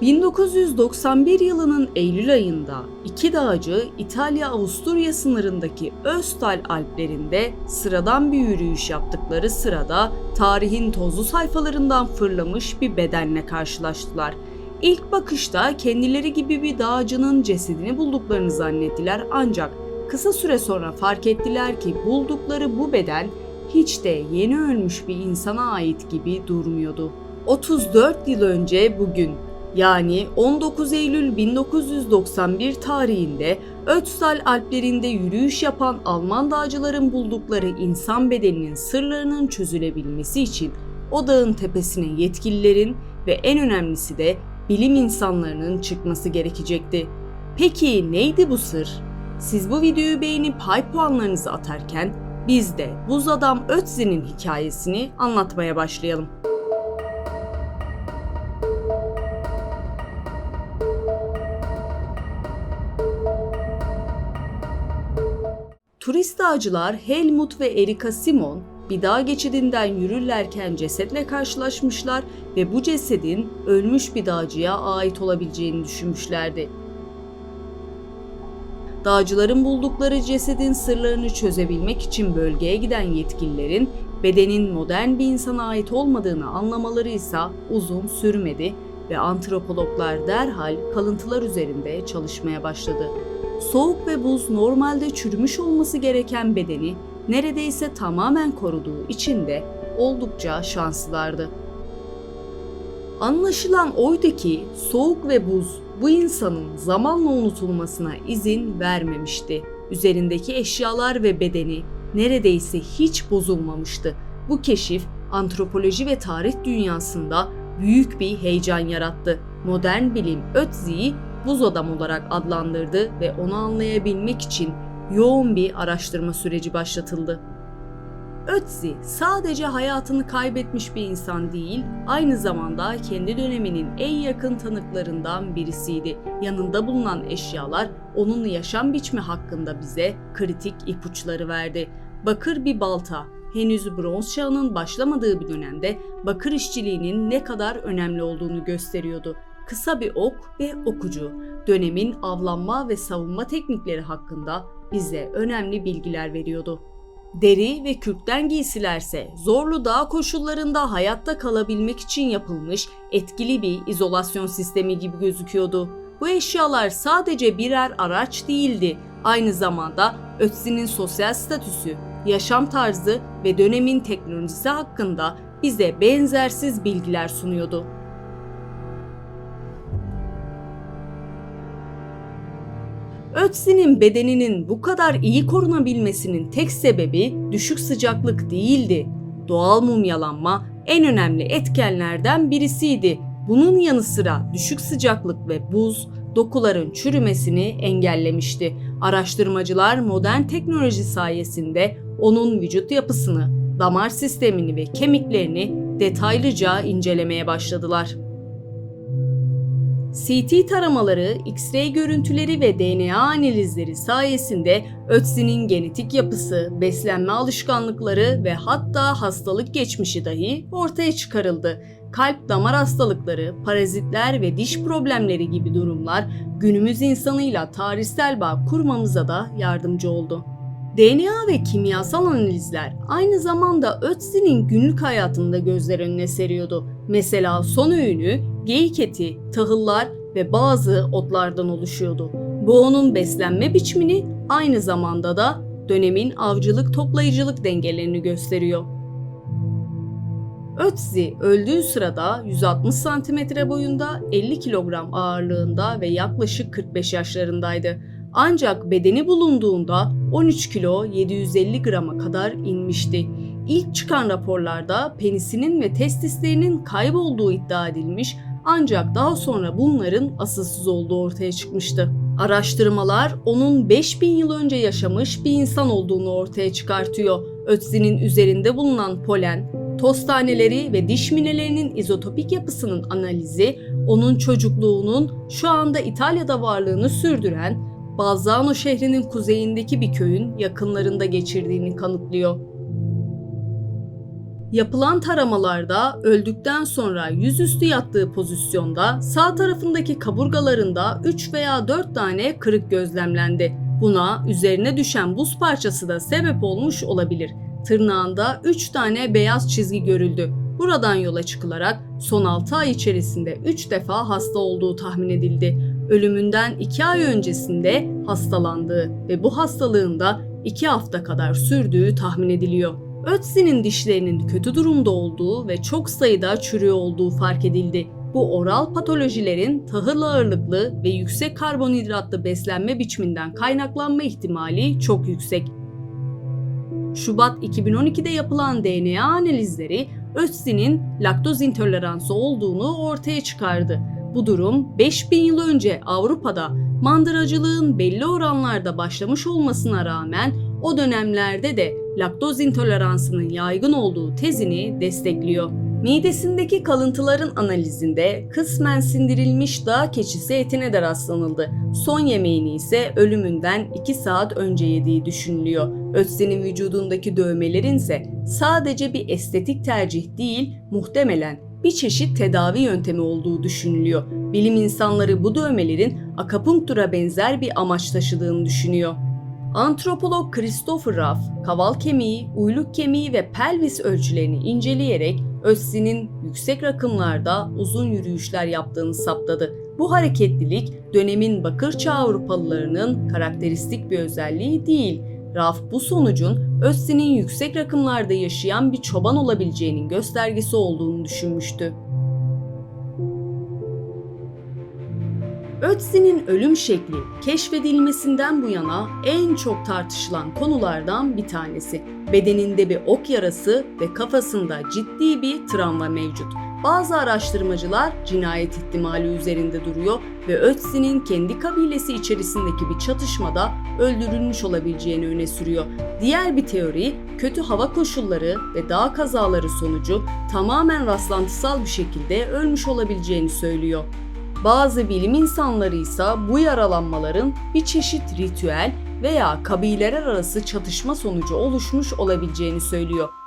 1991 yılının Eylül ayında iki dağcı İtalya-Avusturya sınırındaki Östal Alplerinde sıradan bir yürüyüş yaptıkları sırada tarihin tozlu sayfalarından fırlamış bir bedenle karşılaştılar. İlk bakışta kendileri gibi bir dağcının cesedini bulduklarını zannettiler ancak kısa süre sonra fark ettiler ki buldukları bu beden hiç de yeni ölmüş bir insana ait gibi durmuyordu. 34 yıl önce bugün yani 19 Eylül 1991 tarihinde Ötztal Alplerinde yürüyüş yapan Alman dağcıların buldukları insan bedeninin sırlarının çözülebilmesi için o dağın tepesine yetkililerin ve en önemlisi de bilim insanlarının çıkması gerekecekti. Peki neydi bu sır? Siz bu videoyu beğenip hype puanlarınızı atarken biz de buz adam Ötzi'nin hikayesini anlatmaya başlayalım. Dağcılar Helmut ve Erika Simon bir dağ geçidinden yürürlerken cesetle karşılaşmışlar ve bu cesedin ölmüş bir dağcıya ait olabileceğini düşünmüşlerdi. Dağcıların buldukları cesedin sırlarını çözebilmek için bölgeye giden yetkililerin bedenin modern bir insana ait olmadığını anlamaları ise uzun sürmedi ve antropologlar derhal kalıntılar üzerinde çalışmaya başladı. Soğuk ve buz normalde çürümüş olması gereken bedeni neredeyse tamamen koruduğu için de oldukça şanslılardı. Anlaşılan oydu ki soğuk ve buz bu insanın zamanla unutulmasına izin vermemişti. Üzerindeki eşyalar ve bedeni neredeyse hiç bozulmamıştı. Bu keşif antropoloji ve tarih dünyasında büyük bir heyecan yarattı. Modern bilim Ötzi'yi buz adam olarak adlandırdı ve onu anlayabilmek için yoğun bir araştırma süreci başlatıldı. Ötzi sadece hayatını kaybetmiş bir insan değil, aynı zamanda kendi döneminin en yakın tanıklarından birisiydi. Yanında bulunan eşyalar onun yaşam biçimi hakkında bize kritik ipuçları verdi. Bakır bir balta, henüz bronz çağının başlamadığı bir dönemde bakır işçiliğinin ne kadar önemli olduğunu gösteriyordu. Kısa bir ok ve okucu, dönemin avlanma ve savunma teknikleri hakkında bize önemli bilgiler veriyordu. Deri ve kürkten giysilerse zorlu dağ koşullarında hayatta kalabilmek için yapılmış etkili bir izolasyon sistemi gibi gözüküyordu. Bu eşyalar sadece birer araç değildi, aynı zamanda Ötzi'nin sosyal statüsü, yaşam tarzı ve dönemin teknolojisi hakkında bize benzersiz bilgiler sunuyordu. Ötzi'nin bedeninin bu kadar iyi korunabilmesinin tek sebebi düşük sıcaklık değildi. Doğal mumyalanma en önemli etkenlerden birisiydi. Bunun yanı sıra düşük sıcaklık ve buz dokuların çürümesini engellemişti. Araştırmacılar modern teknoloji sayesinde onun vücut yapısını, damar sistemini ve kemiklerini detaylıca incelemeye başladılar. CT taramaları, X-ray görüntüleri ve DNA analizleri sayesinde Ötzi'nin genetik yapısı, beslenme alışkanlıkları ve hatta hastalık geçmişi dahi ortaya çıkarıldı. Kalp damar hastalıkları, parazitler ve diş problemleri gibi durumlar günümüz insanıyla tarihsel bağ kurmamıza da yardımcı oldu. DNA ve kimyasal analizler aynı zamanda Ötzi'nin günlük hayatında gözler önüne seriyordu. Mesela son öğünü geyik eti, tahıllar ve bazı otlardan oluşuyordu. Bu onun beslenme biçimini aynı zamanda da dönemin avcılık toplayıcılık dengelerini gösteriyor. Ötzi öldüğü sırada 160 cm boyunda, 50 kilogram ağırlığında ve yaklaşık 45 yaşlarındaydı. Ancak bedeni bulunduğunda 13 kilo 750 grama kadar inmişti. İlk çıkan raporlarda penisinin ve testislerinin kaybolduğu iddia edilmiş ancak daha sonra bunların asılsız olduğu ortaya çıkmıştı. Araştırmalar onun 5000 yıl önce yaşamış bir insan olduğunu ortaya çıkartıyor. Ötzi'nin üzerinde bulunan polen, toz taneleri ve diş minelerinin izotopik yapısının analizi onun çocukluğunun şu anda İtalya'da varlığını sürdüren Balzano şehrinin kuzeyindeki bir köyün yakınlarında geçirdiğini kanıtlıyor. Yapılan taramalarda öldükten sonra yüzüstü yattığı pozisyonda sağ tarafındaki kaburgalarında 3 veya 4 tane kırık gözlemlendi. Buna üzerine düşen buz parçası da sebep olmuş olabilir. Tırnağında 3 tane beyaz çizgi görüldü. Buradan yola çıkılarak son 6 ay içerisinde 3 defa hasta olduğu tahmin edildi. Ölümünden 2 ay öncesinde hastalandığı ve bu hastalığında 2 hafta kadar sürdüğü tahmin ediliyor. Ötzi'nin dişlerinin kötü durumda olduğu ve çok sayıda çürüğü olduğu fark edildi. Bu oral patolojilerin tahıl ağırlıklı ve yüksek karbonhidratlı beslenme biçiminden kaynaklanma ihtimali çok yüksek. Şubat 2012'de yapılan DNA analizleri Ötzi'nin laktoz intoleransı olduğunu ortaya çıkardı. Bu durum 5000 yıl önce Avrupa'da mandıracılığın belli oranlarda başlamış olmasına rağmen o dönemlerde de laktoz intoleransının yaygın olduğu tezini destekliyor. Midesindeki kalıntıların analizinde kısmen sindirilmiş dağ keçisi etine de rastlanıldı. Son yemeğini ise ölümünden 2 saat önce yediği düşünülüyor. Ötzi'nin vücudundaki dövmelerin ise sadece bir estetik tercih değil, muhtemelen bir çeşit tedavi yöntemi olduğu düşünülüyor. Bilim insanları bu dövmelerin akapunktura benzer bir amaç taşıdığını düşünüyor. Antropolog Christopher Ruff, kaval kemiği, uyluk kemiği ve pelvis ölçülerini inceleyerek Ötzi'nin yüksek rakımlarda uzun yürüyüşler yaptığını saptadı. Bu hareketlilik dönemin Bakır Çağı Avrupalılarının karakteristik bir özelliği değil. Raf bu sonucun Ötzi'nin yüksek rakımlarda yaşayan bir çoban olabileceğinin göstergesi olduğunu düşünmüştü. Ötzi'nin ölüm şekli keşfedilmesinden bu yana en çok tartışılan konulardan bir tanesi. Bedeninde bir ok yarası ve kafasında ciddi bir travma mevcut. Bazı araştırmacılar cinayet ihtimali üzerinde duruyor ve Ötzi'nin kendi kabilesi içerisindeki bir çatışmada öldürülmüş olabileceğini öne sürüyor. Diğer bir teori kötü hava koşulları ve dağ kazaları sonucu tamamen rastlantısal bir şekilde ölmüş olabileceğini söylüyor. Bazı bilim insanları ise bu yaralanmaların bir çeşit ritüel veya kabileler arası çatışma sonucu oluşmuş olabileceğini söylüyor.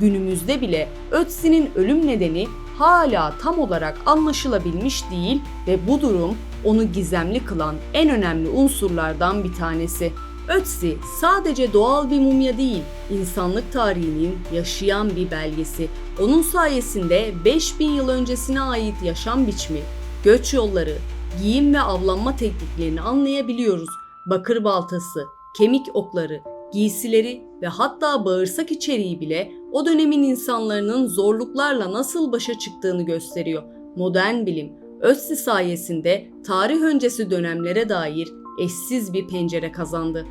Günümüzde bile Ötzi'nin ölüm nedeni hala tam olarak anlaşılabilmiş değil ve bu durum onu gizemli kılan en önemli unsurlardan bir tanesi. Ötzi sadece doğal bir mumya değil, insanlık tarihinin yaşayan bir belgesi. Onun sayesinde 5000 yıl öncesine ait yaşam biçimi, göç yolları, giyim ve avlanma tekniklerini anlayabiliyoruz. Bakır baltası, kemik okları, giysileri ve hatta bağırsak içeriği bile o dönemin insanların zorluklarla nasıl başa çıktığını gösteriyor. Modern bilim, Ötzi sayesinde tarih öncesi dönemlere dair eşsiz bir pencere kazandı.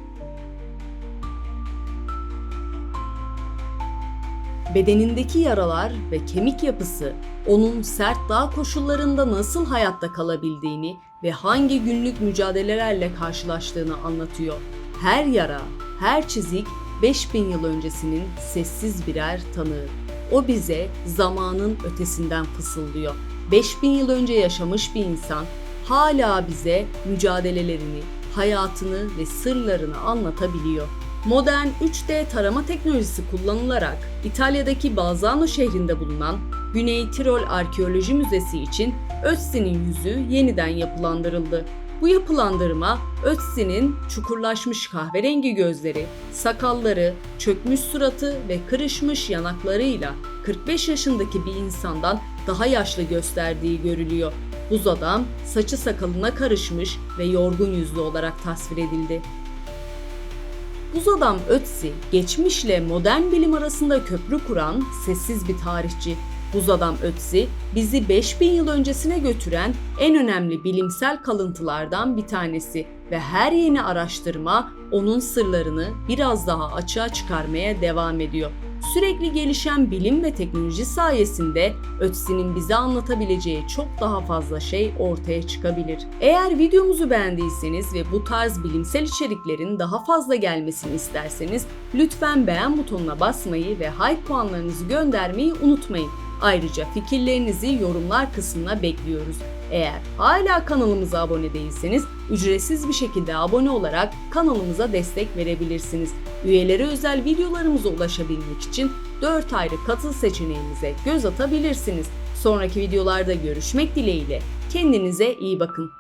Bedenindeki yaralar ve kemik yapısı onun sert dağ koşullarında nasıl hayatta kalabildiğini ve hangi günlük mücadelelerle karşılaştığını anlatıyor. Her yara, her çizik 5000 yıl öncesinin sessiz birer tanığı. O bize zamanın ötesinden fısıldıyor. 5000 yıl önce yaşamış bir insan hala bize mücadelelerini, hayatını ve sırlarını anlatabiliyor. Modern 3D tarama teknolojisi kullanılarak İtalya'daki Balzano şehrinde bulunan Güney Tirol Arkeoloji Müzesi için Ötzi'nin yüzü yeniden yapılandırıldı. Bu yapılandırma Ötzi'nin çukurlaşmış kahverengi gözleri, sakalları, çökmüş suratı ve kırışmış yanaklarıyla 45 yaşındaki bir insandan daha yaşlı gösterdiği görülüyor. Buz adam saçı sakalına karışmış ve yorgun yüzlü olarak tasvir edildi. Buz adam Ötzi, geçmişle modern bilim arasında köprü kuran sessiz bir tarihçi. Buz adam Ötzi, bizi 5000 yıl öncesine götüren en önemli bilimsel kalıntılardan bir tanesi ve her yeni araştırma onun sırlarını biraz daha açığa çıkarmaya devam ediyor. Sürekli gelişen bilim ve teknoloji sayesinde Ötzi'nin bize anlatabileceği çok daha fazla şey ortaya çıkabilir. Eğer videomuzu beğendiyseniz ve bu tarz bilimsel içeriklerin daha fazla gelmesini isterseniz lütfen beğen butonuna basmayı ve hype puanlarınızı göndermeyi unutmayın. Ayrıca fikirlerinizi yorumlar kısmına bekliyoruz. Eğer hala kanalımıza abone değilseniz ücretsiz bir şekilde abone olarak kanalımıza destek verebilirsiniz. Üyelere özel videolarımıza ulaşabilmek için 4 ayrı katıl seçeneğimize göz atabilirsiniz. Sonraki videolarda görüşmek dileğiyle. Kendinize iyi bakın.